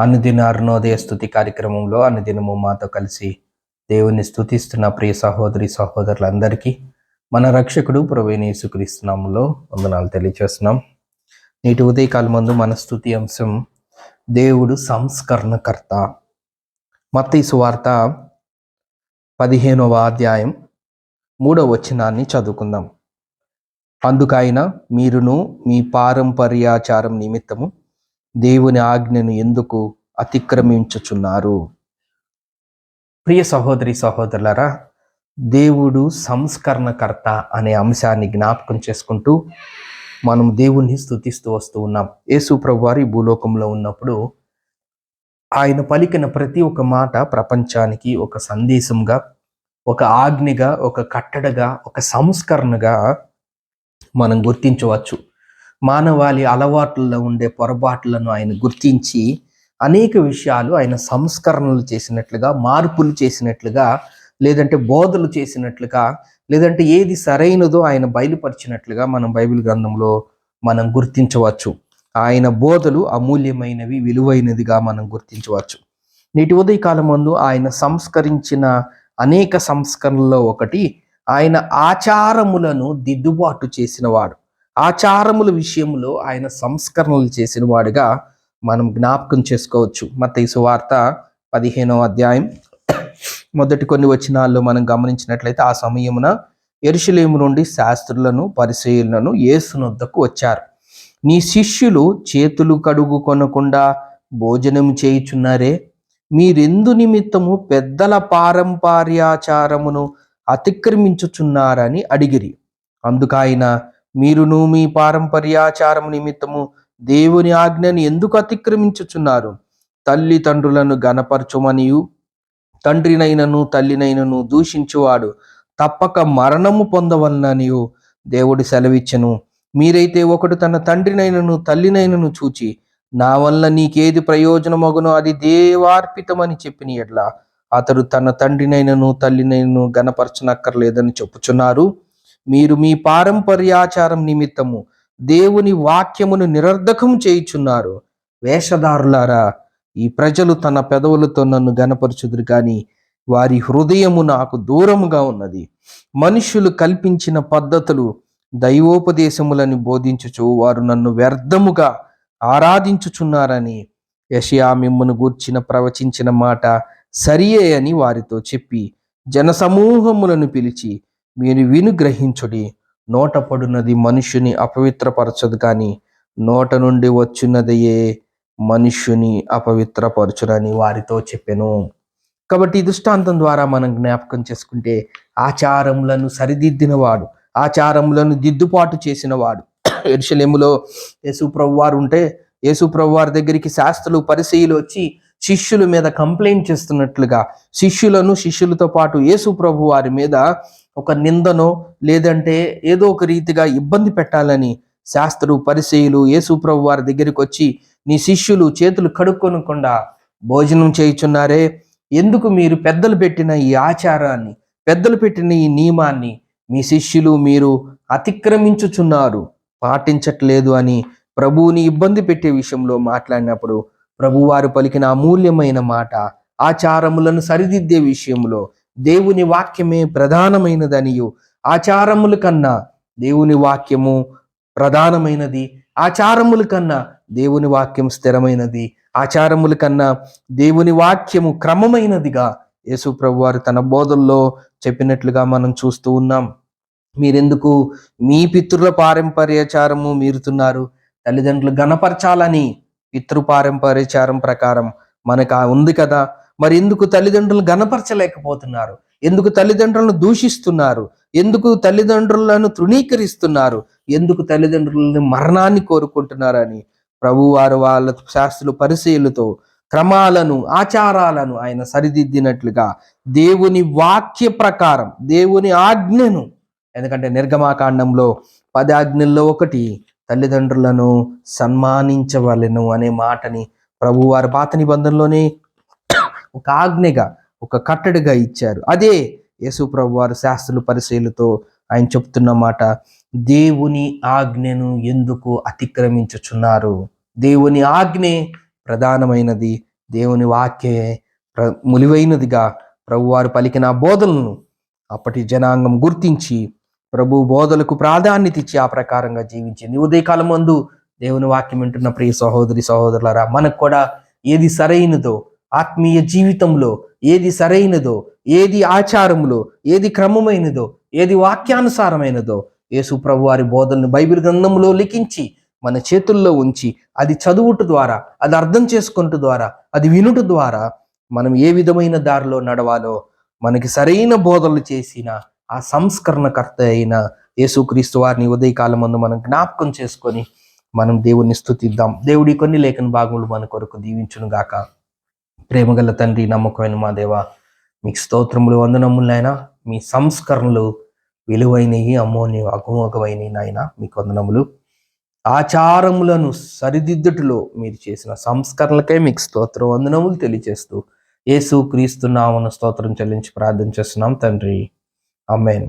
అనుదిన అరుణోదయ స్థుతి కార్యక్రమంలో అనుదినము మాతో కలిసి దేవుని స్థుతిస్తున్న ప్రియ సహోదరి సహోదరులందరికీ మన రక్షకుడు ప్రవీణ యేసుక్రీస్తునాములో వందనాలు తెలియచేస్తున్నాం. నేటి ఉదయకాల ముందు మన స్థుతి అంశం దేవుడు సంస్కరణకర్త. మత్తి సువార్త పదిహేనవ అధ్యాయం మూడవ వచనాన్ని చదువుకుందాం. అందుకైనా మీరును మీ పారంపర్యాచారం నిమిత్తము దేవుని ఆజ్ఞను ఎందుకు అతిక్రమించుచున్నారు? ప్రియ సహోదరి సహోదరులరా దేవుడు సంస్కరణకర్త అనే అంశాన్ని జ్ఞాపకం చేసుకుంటూ మనం దేవుణ్ణి స్తుతిస్తూ వస్తూ ఉన్నాం. యేసు వారి భూలోకంలో ఉన్నప్పుడు ఆయన పలికిన ప్రతి ఒక్క మాట ప్రపంచానికి ఒక సందేశంగా ఒక ఆజ్ఞగా ఒక కట్టడగా ఒక సంస్కరణగా మనం గుర్తించవచ్చు. మానవాళి అలవాట్లలో ఉండే పొరపాట్లను ఆయన గుర్తించి అనేక విషయాలు ఆయన సంస్కరణలు చేసినట్లుగా మార్పులు చేసినట్లుగా లేదంటే బోధలు చేసినట్లుగా లేదంటే ఏది సరైనదో ఆయన బయలుపరిచినట్లుగా మనం బైబిల్ గ్రంథంలో మనం గుర్తించవచ్చు. ఆయన బోధలు అమూల్యమైనవి విలువైనదిగా మనం గుర్తించవచ్చు. నేటి ఉదయకాలం ముందు ఆయన సంస్కరించిన అనేక సంస్కరణల్లో ఒకటి ఆయన ఆచారములను దిద్దుబాటు చేసినవాడు ఆచారముల విషయంలో ఆయన సంస్కరణలు చేసిన వాడుగా మనం జ్ఞాపకం చేసుకోవచ్చు. మత వార్త పదిహేనో అధ్యాయం. మొదటి కొన్ని వచనాల్లో మనం గమనించినట్లయితే ఆ సమయమున ఎరుషలేము నుండి శాస్త్రులను పరిశీలనను యేసునొద్దకు వచ్చారు. నీ శిష్యులు చేతులు కడుగు కొనకుండా భోజనం చేయుచున్నారే? మీరెందు నిమిత్తము పెద్దల పారంపర్యాచారమును అతిక్రమించుచున్నారని అడిగిరి. అందుకైనా మీరును మీ పారంపర్యాచారము నిమిత్తము దేవుని ఆజ్ఞని ఎందుకు అతిక్రమించుచున్నారు? తల్లిదండ్రులను గనపరచుమనియు తండ్రినైనను తల్లినైనను దూషించువాడు తప్పక మరణము పొందవలననియు దేవుడు సెలవిచ్చెను. మీరైతే ఒకడు తన తండ్రినైనను తల్లినైనను చూచి నా వల్ల నీకేది ప్రయోజనమగునో అది దేవార్పితమని చెప్పిన ఎడ్లా అతడు తన తండ్రినైనను తల్లినైనను గనపరచనక్కర్లేదని చెప్పుచున్నారు. మీరు మీ పారంపర్యాచారం నిమిత్తము దేవుని వాక్యమును నిరర్ధకం చేయుచున్నారు. వేషధారులారా ఈ ప్రజలు తన పెదవులతో నన్ను గనపరచుదురు కానీ వారి హృదయము నాకు దూరముగా ఉన్నది. మనుషులు కల్పించిన పద్ధతులు దైవోపదేశములని బోధించుచు వారు నన్ను వ్యర్థముగా ఆరాధించుచున్నారని యషయా మిమ్మను గూర్చిన ప్రవచించిన మాట సరియే అని వారితో చెప్పి జనసమూహములను పిలిచి మీరు విను గ్రహించుడి. నోట పడునది మనుష్యుని అపవిత్రపరచదు కానీ నోట నుండి వచ్చినదియే మనుష్యుని అపవిత్రపరచునని వారితో చెప్పెను. కాబట్టి దృష్టాంతం ద్వారా మనం జ్ఞాపకం చేసుకుంటే ఆచారములను సరిదిద్దినవాడు ఆచారములను దిద్దుబాటు చేసినవాడు. ఎరుషలేములో యేసుప్రభు వారు ఉంటే యేసుప్రభు వారి దగ్గరికి శాస్త్రులు పరిశీలు వచ్చి శిష్యుల మీద కంప్లైంట్ చేస్తున్నట్లుగా శిష్యులను శిష్యులతో పాటు యేసుప్రభు వారి మీద ఒక నిందనో లేదంటే ఏదో ఒక రీతిగా ఇబ్బంది పెట్టాలని శాస్త్రులు పరిశీలు యేసుప్రభు వారి దగ్గరికి వచ్చి నీ శిష్యులు చేతులు కడుక్కొనకుండా భోజనం చేయుచున్నారే? ఎందుకు మీరు పెద్దలు పెట్టిన ఈ ఆచారాన్ని పెద్దలు పెట్టిన ఈ నియమాన్ని మీ శిష్యులు మీరు అతిక్రమించుచున్నారు పాటించట్లేదు అని ప్రభువుని ఇబ్బంది పెట్టే విషయంలో మాట్లాడినప్పుడు ప్రభువారు పలికిన అమూల్యమైన మాట ఆచారములను సరిదిద్దే విషయంలో దేవుని వాక్యమే ప్రధానమైనదనియు. ఆచారముల కన్నా దేవుని వాక్యము ప్రధానమైనది. ఆచారముల కన్నా దేవుని వాక్యం స్థిరమైనది. ఆచారముల కన్నా దేవుని వాక్యము క్రమమైనదిగా యేసు ప్రభు వారు తన బోధల్లో చెప్పినట్లుగా మనం చూస్తూ ఉన్నాం. మీరెందుకు మీ పితృల పారంపర్యాచారము మీరుతున్నారు? తల్లిదండ్రులు గణపరచాలని పితృ పారంపర్యాచారం ప్రకారం మనకు ఉంది కదా? మరి ఎందుకు తల్లిదండ్రులు గణపరచలేకపోతున్నారు? ఎందుకు తల్లిదండ్రులను దూషిస్తున్నారు? ఎందుకు తల్లిదండ్రులను తృణీకరిస్తున్నారు? ఎందుకు తల్లిదండ్రులను మరణాన్ని కోరుకుంటున్నారని ప్రభువారు వాళ్ళ శాస్త్రులు పరిశీలతో క్రమాలను ఆచారాలను ఆయన సరిదిద్దినట్లుగా దేవుని వాక్య ప్రకారం దేవుని ఆజ్ఞను ఎందుకంటే నిర్గమాకాండంలో పది ఆజ్ఞల్లో ఒకటి తల్లిదండ్రులను సన్మానించవలెను అనే మాటని ప్రభువారు పాత నిబంధనలోనే ఒక ఆజ్ఞగా ఒక కట్టడిగా ఇచ్చారు. అదే యేసుప్రభు వారు శాస్త్రులు పరిశీలతో ఆయన చెప్తున్న మాట దేవుని ఆజ్ఞను ఎందుకు అతిక్రమించుచున్నారు? దేవుని ఆజ్ఞే ప్రధానమైనది. దేవుని వాక్యే ప్ర ములివైనదిగా ప్రభువారు పలికిన బోధలను అప్పటి జనాంగం గుర్తించి ప్రభు బోధలకు ప్రాధాన్యత ఇచ్చి ఆ ప్రకారంగా జీవించింది ఉదయకాలం ముందు దేవుని వాక్యం వింటున్న ప్రియ సహోదరి సహోదరులారా మనకు కూడా ఏది సరైనదో ఆత్మీయ జీవితంలో ఏది సరైనదో ఏది ఆచారములో ఏది క్రమమైనదో ఏది వాక్యానుసారమైనదో యేసు ప్రభు వారి బోధలను బైబిల్ గ్రంథంలో లిఖించి మన చేతుల్లో ఉంచి అది చదువుట ద్వారా అది అర్థం చేసుకుంటు ద్వారా అది వినుట ద్వారా మనం ఏ విధమైన దారిలో నడవాలో మనకి సరైన బోధనలు చేసిన ఆ సంస్కరణకర్త అయిన యేసుక్రీస్తు వారిని ఉదయకాలం ముందు మనం జ్ఞాపకం చేసుకొని మనం దేవుణ్ణి స్థుతిద్దాం దేవుడి కొన్ని లేఖన భాగములు మన కొరకు దీవించును గాక ప్రేమగల తండ్రి నమ్మకమైన మా దేవ మీకు స్తోత్రములు వందనములైనా మీ సంస్కరణలు విలువైనవి అమోని అగుమోగమైనవి నాయన. మీకు వందనములు. ఆచారములను సరిదిద్దుటలో మీరు చేసిన సంస్కరణలకే మీకు స్తోత్ర వందనములు తెలియజేస్తూ యేసు క్రీస్తు నామను స్తోత్రం చెల్లించి ప్రార్థన చేస్తున్నాం తండ్రి. అమ్మేన్